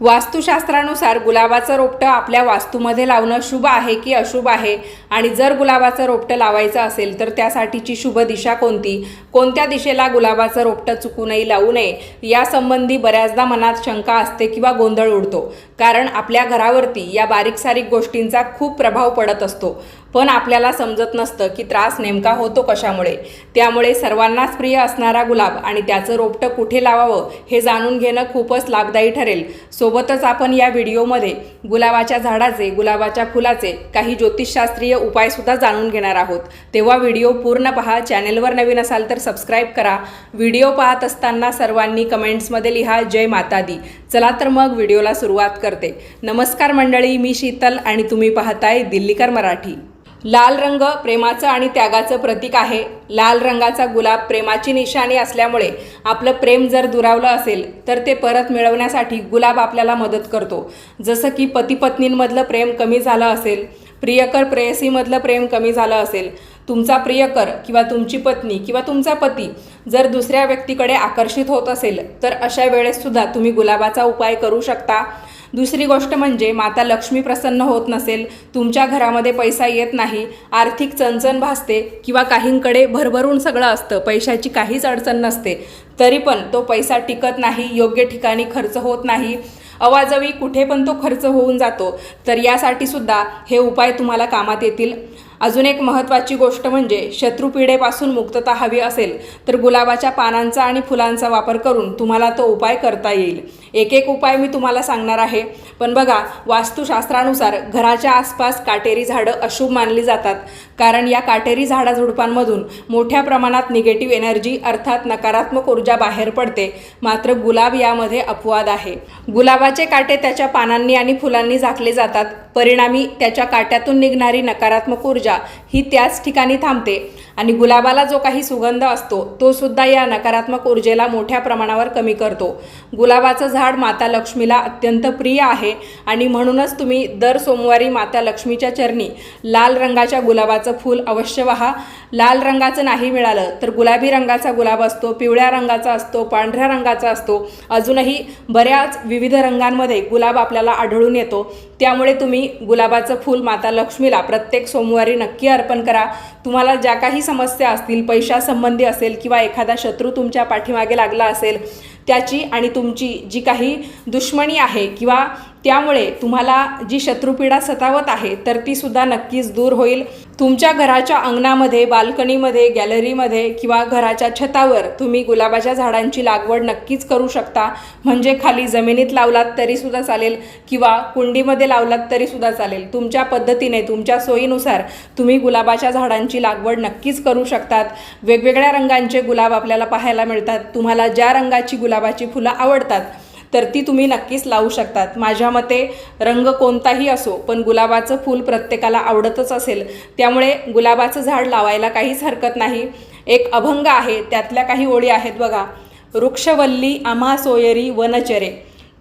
वास्तुशास्त्रानुसार गुलाबाचं रोपटं आपल्या वास्तूमध्ये लावणं शुभ आहे की अशुभ आहे? आणि जर गुलाबाचं रोपटं लावायचं असेल तर त्यासाठीची शुभ दिशा कोणती? कोणत्या दिशेला गुलाबाचं रोपटं चुकूनही लावू नये? यासंबंधी बऱ्याचदा मनात शंका असते किंवा गोंधळ उडतो. कारण आपल्या घरावरती या बारीक सारीक गोष्टींचा खूप प्रभाव पडत असतो. पण आपल्याला समजत नसतं की त्रास नेमका होतो कशामुळे. त्यामुळे सर्वांनाच प्रिय असणारा गुलाब आणि त्याचं रोपटं कुठे लावावं हे जाणून घेणं खूपच लाभदायी ठरेल. सोबतच आपण या व्हिडिओमध्ये गुलाबाच्या झाडाचे गुलाबाच्या फुलाचे काही ज्योतिषशास्त्रीय उपायसुद्धा जाणून घेणार आहोत. तेव्हा व्हिडिओ पूर्ण पहा चॅनेलवर नवीन असाल तर सबस्क्राईब करा. व्हिडिओ पाहत असताना सर्वांनी कमेंट्समध्ये लिहा जय माता दी. चला तर मग व्हिडिओला सुरुवात करते. नमस्कार मंडळी मी शीतल आणि तुम्ही पाहताय दिल्लीकर मराठी. लाल रंग प्रेमाचं आणि त्यागाचं प्रतीक आहे. लाल रंगाचा गुलाब प्रेमाची निशाणी असल्यामुळे आपलं प्रेम जर दुरावलं असेल तर ते परत मिळवण्यासाठी गुलाब आपल्याला मदत करतो. जसं की पतीपत्नींमधलं प्रेम कमी झालं असेल प्रियकर प्रेयसीमधलं प्रेम कमी झालं असेल तुमचा प्रियकर किंवा तुमची पत्नी किंवा तुमचा पती जर दुसऱ्या व्यक्तीकडे आकर्षित होत असेल तर अशा वेळेससुद्धा तुम्ही गुलाबाचा उपाय करू शकता. दुसरी गोष्ट म्हणजे माता लक्ष्मी प्रसन्न होत नसेल तुमच्या घरामध्ये पैसा येत नाही आर्थिक चणचण भासते किंवा काहींकडे भरभरून सगळं असतं पैशाची काहीच अडचण नसते. तरी पण तो पैसा टिकत नाही योग्य ठिकाणी खर्च होत नाही. अवाजवी कुठे पण तो खर्च होऊन जातो. तर यासाठी सुद्धा हे उपाय तुम्हाला कामात येतील. अजून एक महत्त्वाची गोष्ट म्हणजे शत्रुपिढेपासून मुक्तता हवी असेल तर गुलाबाच्या पानांचा आणि फुलांचा वापर करून तुम्हाला तो उपाय करता येईल. एक एक उपाय मी तुम्हाला सांगणार आहे. पण बघा वास्तुशास्त्रानुसार घराच्या आसपास काटेरी झाडं अशुभ मानली जातात. कारण या काटेरी झाडाझुडपांमधून मोठ्या प्रमाणात निगेटिव्ह एनर्जी अर्थात नकारात्मक ऊर्जा बाहेर पडते. मात्र गुलाब यामध्ये अपवाद आहे. गुलाबाचे काटे त्याच्या पानांनी आणि फुलांनी झाकले जातात. परिणामी त्याच्या काट्यातून निघणारी नकारात्मक ऊर्जा ही त्याच ठिकाणी थांबते. आणि गुलाबाला जो काही सुगंध असतो तो सुद्धा या नकारात्मक ऊर्जेला मोठ्या प्रमाणावर कमी करतो. गुलाबाचं झाड माता लक्ष्मीला अत्यंत प्रिय आहे आणि म्हणूनच तुम्ही दर सोमवारी माता लक्ष्मीच्या चरणी लाल रंगाच्या गुलाबाचं फूल अवश्य वहा. लाल रंगाचं नाही मिळालं तर गुलाबी रंगाचा गुलाब असतो पिवळ्या रंगाचा असतो पांढऱ्या रंगाचा असतो. अजूनही बऱ्याच विविध रंगांमध्ये गुलाब आपल्याला आढळून येतो. त्यामुळे तुम्ही गुलाबाचं फूल माता लक्ष्मीला प्रत्येक सोमवारी नक्की अर्पण करा. तुम्हाला ज्या काही समस्या असतील पैशासंबंधी असेल किंवा एखादा शत्रू तुमच्या पाठीमागे लागला असेल त्याची आणि तुमची जी काही दुश्मनी आहे किंवा त्यामुळे तुम्हाला जी शत्रुपीडा सतावत आहे तर ती सुद्धा नक्कीच दूर होईल. तुमच्या घराच्या अंगणामध्ये बाल्कनीमध्ये गॅलरीमध्ये किंवा घराच्या छतावर तुम्ही गुलाबाच्या झाडांची लागवड नक्कीच करू शकता. म्हणजे खाली जमिनीत लावलात तरीसुद्धा चालेल किंवा कुंडीमध्ये लावलात तरीसुद्धा चालेल. तुमच्या पद्धतीने तुमच्या सोयीनुसार तुम्ही गुलाबाच्या झाडांची लागवड नक्कीच करू शकतात. वेगवेगळ्या रंगांचे गुलाब आपल्याला पाहायला मिळतात. तुम्हाला ज्या रंगाची गुलाबाची फुलं आवडतात तर ती तुम्ही नक्कीच लावू शकतात. माझ्या मते रंग कोणताही असो पण गुलाबाचं फूल प्रत्येकाला आवडतच असेल. त्यामुळे गुलाबाचं झाड लावायला काहीच हरकत नाही. एक अभंग आहे त्यातल्या काही ओळी आहेत बघा. वृक्षवल्ली आम्हा सोयरी वनचरे.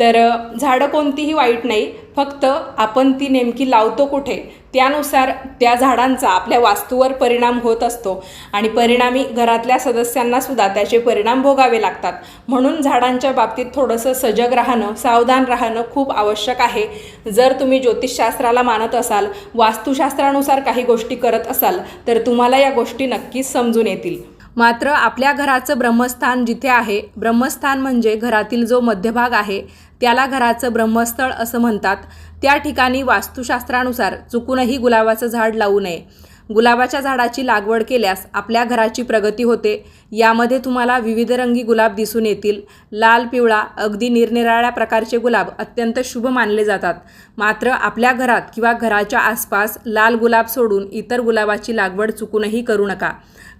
तर झाडं कोणतीही वाईट नाही फक्त आपण ती नेमकी लावतो कुठे? त्यानुसार त्या झाडांचा आपल्या वास्तूवर परिणाम होत असतो. आणि परिणामी घरातल्या सदस्यांना सुद्धा त्याचे परिणाम भोगावे लागतात. म्हणून झाडांच्या बाबतीत थोडंसं सजग राहणं सावधान राहणं खूप आवश्यक आहे. जर तुम्ही ज्योतिषशास्त्राला मानत असाल वास्तुशास्त्रानुसार काही गोष्टी करत असाल तर तुम्हाला या गोष्टी नक्कीच समजून येतील. मात्र आपल्या घराचं ब्रह्मस्थान जिथे आहे ब्रह्मस्थान म्हणजे घरातील जो मध्यभाग आहे त्याला घराचं ब्रह्मस्थळ असं म्हणतात. त्या ठिकाणी वास्तुशास्त्रानुसार चुकूनही गुलाबाचं झाड लावू नये. गुलाबाच्या झाडाची लागवड केल्यास आपल्या घराची प्रगती होते. यामध्ये तुम्हाला विविध रंगी गुलाब दिसून येतील. लाल पिवळा अगदी निरनिराळ्या प्रकारचे गुलाब अत्यंत शुभ मानले जातात. मात्र आपल्या घरात किंवा घराच्या आसपास लाल गुलाब सोडून इतर गुलाबाची लागवड चुकूनही करू नका.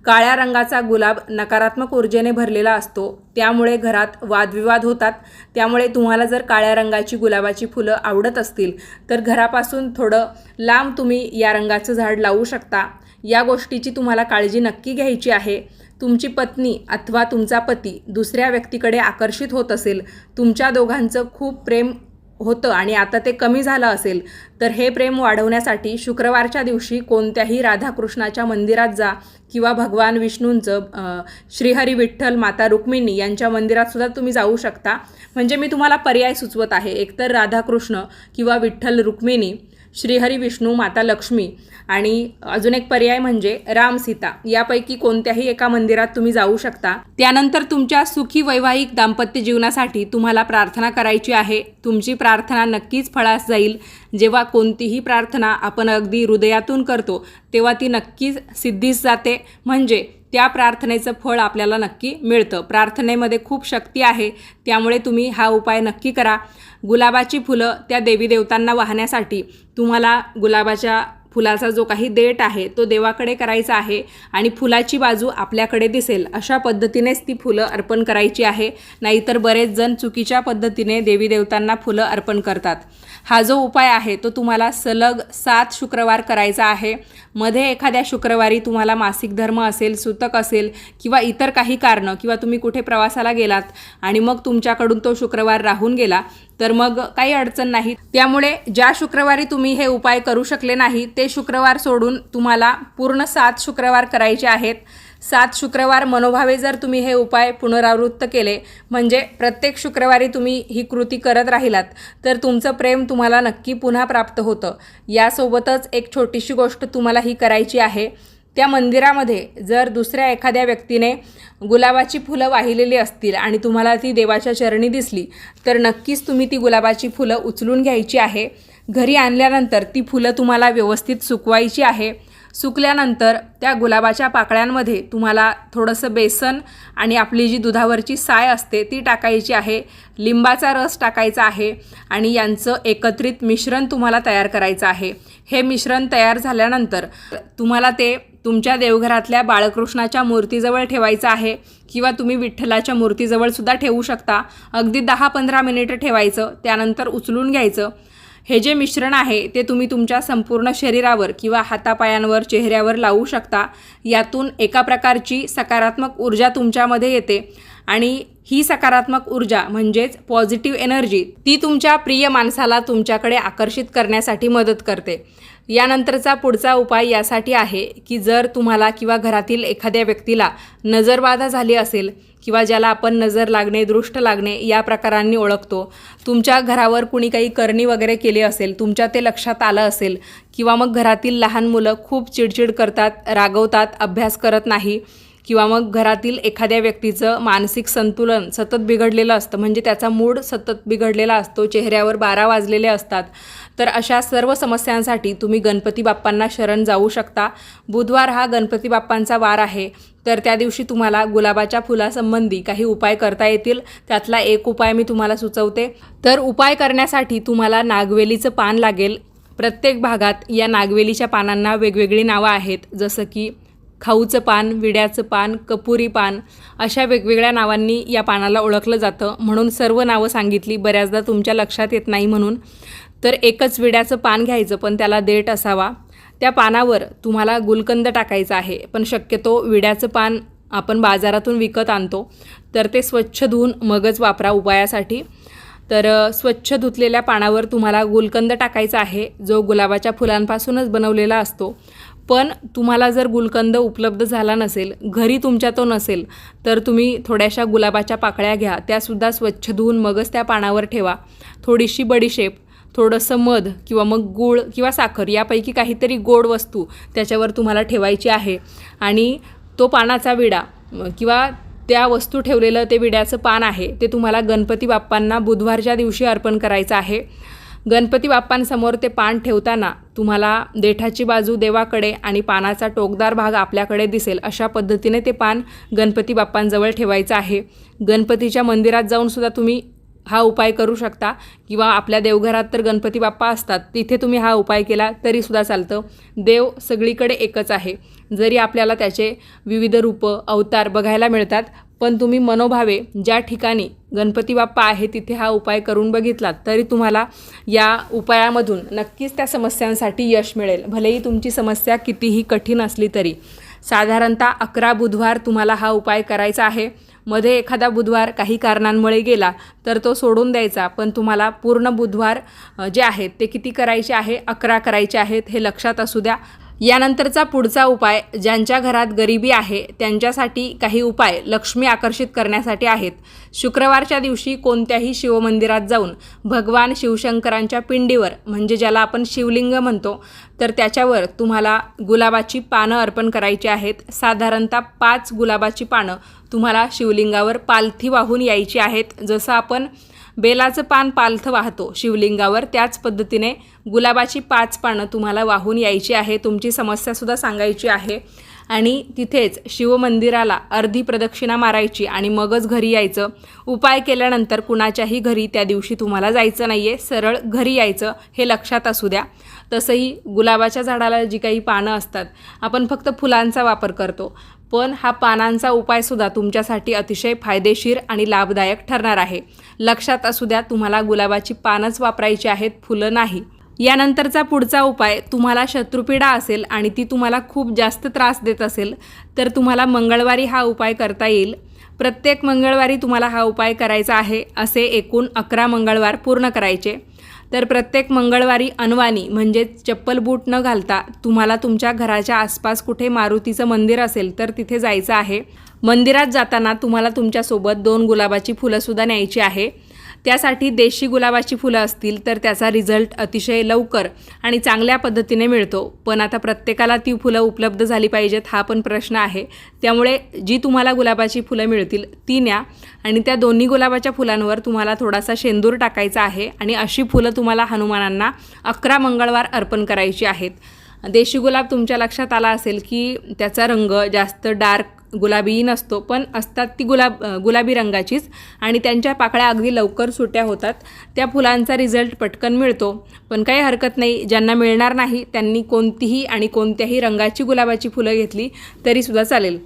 काळ्या रंगाचा गुलाब नकारात्मक ऊर्जेने भरलेला असतो. त्यामुळे घरात वादविवाद होतात. त्यामुळे तुम्हाला जर काळ्या रंगाची गुलाबाची फुलं आवडत असतील तर घरापासून थोडं लांब तुम्ही या रंगाचं झाड लावू शकता. या गोष्टीची तुम्हाला काळजी नक्की घ्यायची आहे. तुमची पत्नी अथवा तुमचा पती दुसऱ्या व्यक्तीकडे आकर्षित होत असेल. तुमच्या दोघांचं खूप प्रेम होतं आणि आता ते कमी झालं असेल तर हे प्रेम वाढवण्यासाठी शुक्रवारच्या दिवशी कोणत्याही राधाकृष्णाच्या मंदिरात जा किंवा भगवान विष्णूंचं श्रीहरी विठ्ठल माता रुक्मिणी यांच्या मंदिरात सुद्धा तुम्ही जाऊ शकता. म्हणजे मी तुम्हाला पर्याय सुचवत आहे. एकतर राधाकृष्ण किंवा विठ्ठल रुक्मिणी श्रीहरी विष्णू माता लक्ष्मी आणि अजून एक पर्याय म्हणजे राम सीता. यापैकी कोणत्याही एका मंदिरात तुम्ही जाऊ शकता. त्यानंतर तुमच्या सुखी वैवाहिक दाम्पत्य जीवनासाठी तुम्हाला प्रार्थना करायची आहे. तुमची प्रार्थना नक्कीच फळास जाईल. जेव्हा कोणतीही प्रार्थना आपण अगदी हृदयातून करतो तेव्हा ती नक्कीच सिद्धीस जाते. म्हणजे त्या प्रार्थनेचं फळ आपल्याला नक्की मिळतं. प्रार्थनेमध्ये खूप शक्ती आहे. त्यामुळे तुम्ही हा उपाय नक्की करा. गुलाबाची फुलं त्या देवी देवतांना वाहण्यासाठी तुम्हाला गुलाबाच्या फुलाचा जो काही देठ आहे तो देवाकडे करायचा आहे आणि फुलाची बाजू आपल्याकडे दिसेल अशा पद्धतीनेच ती फुलं अर्पण करायची आहे. नाहीतर बरेच जण चुकीच्या पद्धतीने देवी देवतांना फुलं अर्पण करतात. हा जो उपाय आहे तो तुम्हाला सलग सात शुक्रवार करायचा आहे. मध्ये एखाद्या शुक्रवारी तुम्हाला मासिक धर्म असेल सुतक असेल किंवा इतर काही कारणं किंवा तुम्ही कुठे प्रवासाला गेलात आणि मग तुमच्याकडून तो शुक्रवार राहून गेला तर मग काही अडचण नाही. त्यामुळे ज्या शुक्रवारी तुम्ही हे उपाय करू शकले नाही ते शुक्रवार सोडून तुम्हाला पूर्ण सात शुक्रवार करायचे आहेत. सात शुक्रवार मनोभावे जर तुम्ही हे उपाय पुनरावृत्त केले म्हणजे प्रत्येक शुक्रवारी तुम्ही ही कृती करत राहिलात तर तुमचं प्रेम तुम्हाला नक्की पुन्हा प्राप्त होतं. यासोबतच एक छोटीशी गोष्ट तुम्हाला ही करायची आहे. त्या मंदिरामध्ये जर दुसऱ्या एखाद्या व्यक्तीने गुलाबाची फुलं वाहिलेली असतील आणि तुम्हाला ती देवाच्या चरणी दिसली तर नक्कीच तुम्ही ती गुलाबाची फुलं उचलून घ्यायची आहे. घरी आणल्यानंतर ती फुलं तुम्हाला व्यवस्थित सुकवायची आहे. सुकल्यानंतर त्या गुलाबाच्या पाकळ्यांमध्ये तुम्हाला थोडंसं बेसन आणि आपली जी दुधावरची साय असते ती टाकायची आहे. लिंबाचा रस टाकायचा आहे आणि यांचं एकत्रित मिश्रण तुम्हाला तयार करायचं आहे. हे मिश्रण तयार झाल्यानंतर तुम्हाला ते तुमच्या देवघरातल्या बाळकृष्णाच्या मूर्तीजवळ ठेवायचं आहे किंवा तुम्ही विठ्ठलाच्या मूर्तीजवळ सुद्धा ठेवू शकता. अगदी दहा पंधरा मिनिटं ठेवायचं त्यानंतर उचलून घ्यायचं. हे जे मिश्रण आहे ते तुम्ही तुमच्या संपूर्ण शरीरावर किंवा हातापायांवर चेहऱ्यावर लावू शकता. यातून एका प्रकारची सकारात्मक ऊर्जा तुमच्यामध्ये येते. आणि ही सकारात्मक ऊर्जा म्हणजेच पॉझिटिव्ह एनर्जी ती तुमच्या प्रिय माणसाला तुमच्याकडे आकर्षित करण्यासाठी मदत करते. यानंतरचा पुढचा उपाय यासाठी आहे की जर तुम्हाला किंवा घरातील एखाद्या व्यक्तीला नजरबाधा झाली असेल किंवा ज्याला आपण नजर लागणे दृष्ट लागणे या प्रकारांनी ओळखतो तुमच्या घरावर कुणी काही करणी वगैरे केली असेल तुमच्या ते लक्षात आलं असेल किंवा मग घरातील लहान मुलं खूप चिडचिड करतात रागवतात अभ्यास करत नाही किंवा मग घरातील एखाद्या व्यक्तीचं मानसिक संतुलन सतत बिघडलेलं असतं म्हणजे त्याचा मूड सतत बिघडलेला असतो चेहऱ्यावर बारा वाजलेले असतात तर अशा सर्व समस्यांसाठी तुम्ही गणपती बाप्पांना शरण जाऊ शकता. बुधवार हा गणपती बाप्पांचा वार आहे तर त्या दिवशी तुम्हाला गुलाबाच्या फुलासंबंधी काही उपाय करता येतील. त्यातला एक उपाय मी तुम्हाला सुचवते. तर उपाय करण्यासाठी तुम्हाला नागवेलीचं पान लागेल. प्रत्येक भागात या नागवेलीच्या पानांना वेगवेगळी नावं आहेत जसं की खाऊचं पान विड्याचं पान कपुरी पान अशा वेगवेगळ्या नावांनी या पानाला ओळखलं जातं. म्हणून सर्व नावं सांगितली. बऱ्याचदा तुमच्या लक्षात येत नाही म्हणून. तर एकच विड्याचं पान घ्यायचं पण त्याला देठ असावा. त्या पानावर तुम्हाला गुलकंद टाकायचा आहे पण शक्यतो विड्याचं पान आपण बाजारातून विकत आणतो. तर ते स्वच्छ धुवून मगच वापरा उपायासाठी. तर स्वच्छ धुतलेल्या पानावर तुम्हाला गुलकंद टाकायचा आहे जो गुलाबाच्या फुलांपासूनच बनवलेला असतो. पण तुम्हाला जर गुलकंद उपलब्ध झाला नसेल घरी तुमच्या तो नसेल तर तुम्ही थोड्याशा गुलाबाच्या पाकळ्या घ्या त्यासुद्धा स्वच्छ धुवून मगच त्या पानावर ठेवा. थोडीशी बडीशेप थोडंसं मध किंवा मग गूळ किंवा साखर यापैकी काहीतरी गोड वस्तू त्याच्यावर तुम्हाला ठेवायची आहे. आणि तो पानाचा विडा किंवा त्या वस्तू ठेवलेलं ते विड्याचं पान आहे ते तुम्हाला गणपती बाप्पांना बुधवारच्या दिवशी अर्पण करायचं आहे. गणपती बाप्पांसमोर ते पान ठेवताना तुम्हाला देठाची बाजू देवाकडे आणि पानाचा टोकदार भाग आपल्याकडे दिसेल अशा पद्धतीने ते पान गणपती बाप्पांजवळ ठेवायचं आहे. गणपतीच्या मंदिरात जाऊन सुद्धा तुम्ही हा उपाय करू शकता किंवा आपल्या देवघरात तर गणपती बाप्पा असतात तिथे तुम्ही हा उपाय केला तरीसुद्धा चालतं. देव सगळीकडे एकच आहे. जरी आपल्याला त्याचे विविध रूपं अवतार बघायला मिळतात पण तुम्ही मनोभावे ज्या ठिकाणी गणपती बाप्पा आहे तिथे हा उपाय करून बघितलात तरी तुम्हाला या उपायामधून नक्कीच त्या समस्यांसाठी यश मिळेल. भलेही तुमची समस्या कितीही कठीण असली तरी. साधारणतः अकरा बुधवार तुम्हाला हा उपाय करायचा आहे. मध्ये एखादा बुधवार काही कारणांमुळे गेला तर तो सोडून द्यायचा पण तुम्हाला पूर्ण बुधवार जे आहेत ते किती करायचे आहे? अकरा करायचे आहेत हे लक्षात असू द्या. यानंतरचा पुढचा उपाय ज्यांच्या घरात गरिबी आहे त्यांच्यासाठी काही उपाय लक्ष्मी आकर्षित करण्यासाठी आहेत. शुक्रवारच्या दिवशी कोणत्याही शिवमंदिरात जाऊन भगवान शिवशंकरांच्या पिंडीवर म्हणजे ज्याला आपण शिवलिंग म्हणतो तर त्याच्यावर तुम्हाला गुलाबाची पानं अर्पण करायची आहेत. साधारणतः पाच गुलाबाची पानं तुम्हाला शिवलिंगावर पालथी वाहून यायची आहेत. जसं आपण बेलाचं पान पालथं वाहतो. शिवलिंगावर त्याच पद्धतीने गुलाबाची पाच पानं तुम्हाला वाहून यायची आहे. तुमची समस्यासुद्धा सांगायची आहे. आणि तिथेच शिवमंदिराला अर्धी प्रदक्षिणा मारायची आणि मगच घरी यायचं. उपाय केल्यानंतर कुणाच्याही घरी त्या दिवशी तुम्हाला जायचं नाही आहे सरळ घरी यायचं हे लक्षात असू द्या. तसंही गुलाबाच्या झाडाला जी काही पानं असतात आपण फक्त फुलांचा वापर करतो. पण हा पानांचा उपायसुद्धा तुमच्यासाठी अतिशय फायदेशीर आणि लाभदायक ठरणार आहे. लक्षात असू द्या तुम्हाला गुलाबाची पानंच वापरायची आहेत फुलं नाही. यानंतरचा पुढचा उपाय तुम्हाला शत्रुपीडा असेल आणि ती तुम्हाला खूप जास्त त्रास देत असेल तर तुम्हाला मंगळवारी हा उपाय करता येईल. प्रत्येक मंगळवारी तुम्हाला हा उपाय करायचा आहे असे एकूण अकरा मंगळवार पूर्ण करायचे. तर प्रत्येक मंगळवारी अनवाणी म्हणजेच चप्पल बूट न घालता तुम्हाला तुमच्या घराच्या आसपास कुठे मारुतीचं मंदिर असेल तर तिथे जायचं आहे. मंदिरात जाताना तुम्हाला तुमच्यासोबत दोन गुलाबाची फुलंसुद्धा न्यायची आहे. त्यासाठी देशी गुलाबाची फुलं असतील तर त्याचा रिझल्ट अतिशय लवकर आणि चांगल्या पद्धतीने मिळतो. पण आता प्रत्येकाला ती फुलं उपलब्ध झाली पाहिजेत हा पण प्रश्न आहे. त्यामुळे जी तुम्हाला गुलाबाची फुलं मिळतील ती न्या आणि त्या दोन्ही गुलाबाच्या फुलांवर तुम्हाला थोडासा शेंदूर टाकायचा आहे आणि अशी फुलं तुम्हाला हनुमानांना अकरा मंगळवार अर्पण करायची आहेत. देशी गुलाब तुमच्या लक्षात आला असेल की त्याचा रंग जास्त डार्क गुलाबीही नसतो पण असतात ती गुलाब गुलाबी रंगाचीच आणि त्यांच्या पाकळ्या अगदी लवकर सुट्या होतात. त्या फुलांचा रिझल्ट पटकन मिळतो. पण काही हरकत नाही ज्यांना मिळणार नाही त्यांनी कोणतीही आणि कोणत्याही रंगाची गुलाबाची फुलं घेतली तरीसुद्धा चालेल.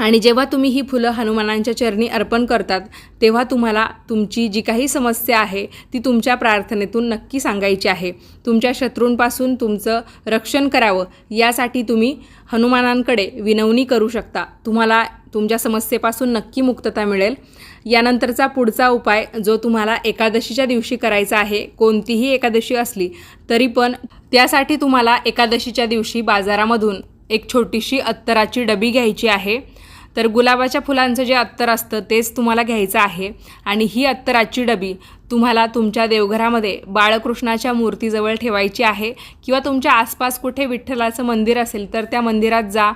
आणि जेव्हा तुम्ही ही फुलं हनुमानांच्या चरणी अर्पण करतात तेव्हा तुम्हाला तुमची जी काही समस्या आहे ती तुमच्या प्रार्थनेतून नक्की सांगायची आहे. तुमच्या शत्रूंपासून तुमचं रक्षण करावं यासाठी तुम्ही हनुमानांकडे विनवणी करू शकता. तुम्हाला तुमच्या समस्येपासून नक्की मुक्तता मिळेल. यानंतरचा पुढचा उपाय जो तुम्हाला एकादशीच्या दिवशी करायचा आहे कोणतीही एकादशी असली तरी पण त्यासाठी तुम्हाला एकादशीच्या दिवशी बाजारामधून एक छोटीशी अत्तराची डबी घ्यायची आहे. तर गुलाबाच्या फुलांचं जे अत्तर असतं तेच तुम्हाला घ्यायचं आहे. आणि ही अत्तराची डबी तुम्हाला तुमच्या देवघरामध्ये बाळकृष्णाच्या मूर्तीजवळ ठेवायची आहे किंवा तुमच्या आसपास कुठे विठ्ठलाचं मंदिर असेल तर त्या मंदिरात जा.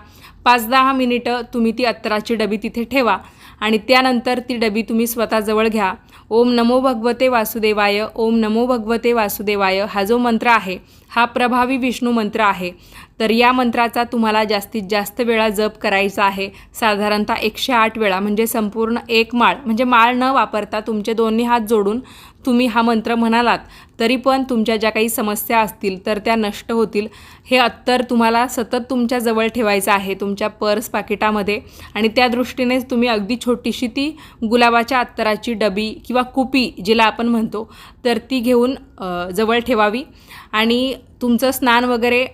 पाच दहा मिनिटं तुम्ही ती अत्तराची डबी तिथे ठेवा आणि त्यानंतर ती डबी तुम्ही स्वतःजवळ घ्या. ओम नमो भगवते वासुदेवाय ओम नमो भगवते वासुदेवाय हा जो मंत्र आहे हा प्रभावी विष्णू मंत्र आहे. तर या मंत्राचा तुम्हाला जास्तीत जास्त वेळा जप करायचा आहे. साधारणतः एकशे आठ वेळा म्हणजे संपूर्ण एक माळ म्हणजे माळ न वापरता तुमचे दोन्ही हात जोडून तुम्ही हा मंत्र म्हणालात तरी पण तुमच्या ज्या काही समस्या असतील तर त्या नष्ट होतील. हे अत्तर तुम्हाला सतत तुमच्या जवळ ठेवायचं आहे तुमच्या पर्स पाकिटामध्ये. आणि त्या दृष्टीनेच तुम्ही अगदी छोटीशी ती गुलाबाच्या अत्तराची डबी किंवा कुपी जिला आपण म्हणतो तर ती घेऊन जवळ ठेवावी. आणि तुमचं स्नान वगैरे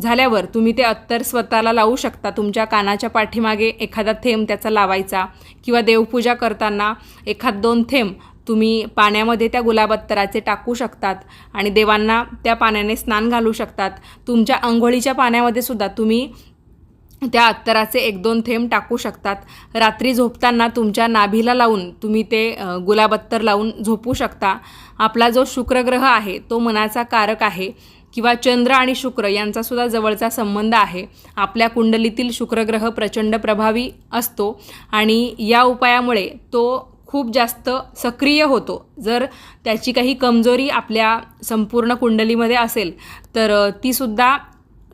झाल्यावर तुम्ही ते अत्तर स्वतःला लावू शकता. तुमच्या कानाच्या पाठीमागे एखादा थेंब त्याचा लावायचा किंवा देवपूजा करताना एखाद दोन थेंब तुम्ही पाण्यामध्ये त्या गुलाबत्तराचे टाकू शकतात आणि देवांना त्या पाण्याने स्नान घालू शकतात. तुमच्या आंघोळीच्या पाण्यामध्ये सुद्धा तुम्ही त्या अत्तराचे एक दोन थेंब टाकू शकतात. रात्री झोपताना तुमच्या नाभीला लावून तुम्ही ते गुलाबत्तर लावून झोपू शकता. आपला जो शुक्रग्रह आहे तो मनाचा कारक आहे. किंवा चंद्र आणि शुक्र यांचा सुद्धा जवळचा संबंध आहे. आपल्या कुंडलीतील शुक्रग्रह प्रचंड प्रभावी असतो आणि या उपायामुळे तो खूप जास्त सक्रिय होतो. जर त्याची काही कमजोरी आपल्या संपूर्ण कुंडलीमध्ये असेल तर तीसुद्धा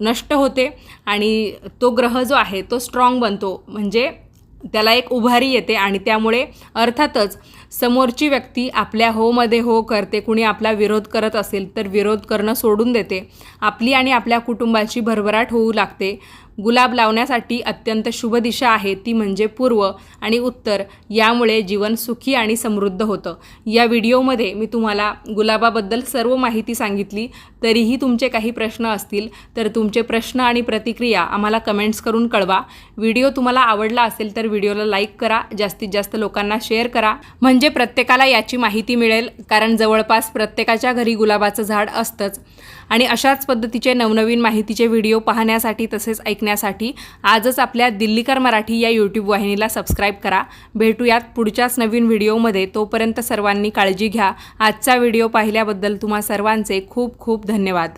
नष्ट होते आणि तो ग्रह जो आहे तो स्ट्रॉंग बनतो. म्हणजे त्याला एक उभारी येते आणि त्यामुळे अर्थातच समोरची व्यक्ती आपल्या होमध्ये हो करते कुणी आपला विरोध करत असेल तर विरोध करणं सोडून देते. आपली आणि आपल्या कुटुंबाची भरभराट होऊ लागते. गुलाब लावण्यासाठी अत्यंत शुभ दिशा आहे ती म्हणजे पूर्व आणि उत्तर. यामुळे जीवन सुखी आणि समृद्ध होतं. या व्हिडिओमध्ये मी तुम्हाला गुलाबाबद्दल सर्व माहिती सांगितली. तरीही तुमचे काही प्रश्न असतील तर तुमचे प्रश्न आणि प्रतिक्रिया आम्हाला कमेंट्स करून कळवा. व्हिडिओ तुम्हाला आवडला असेल तर व्हिडिओला लाईक करा जास्तीत जास्त लोकांना शेअर करा. म्हणजे प्रत्येकाला याची माहिती मिळेल कारण जवळपास प्रत्येकाच्या घरी गुलाबाचं झाड असतंच. आणि अशाच पद्धतीचे नवनवीन माहितीचे व्हिडिओ पाहण्यासाठी तसेच ऐकण्यासाठी आजच आपल्या दिल्लीकर मराठी या यूट्यूब वाहिनीला सबस्क्राईब करा. भेटूयात पुढच्याच नवीन व्हिडिओमध्ये. तोपर्यंत सर्वांनी काळजी घ्या. आजचा व्हिडिओ पाहिल्याबद्दल तुम्हा सर्वांचे खूप खूप धन्यवाद.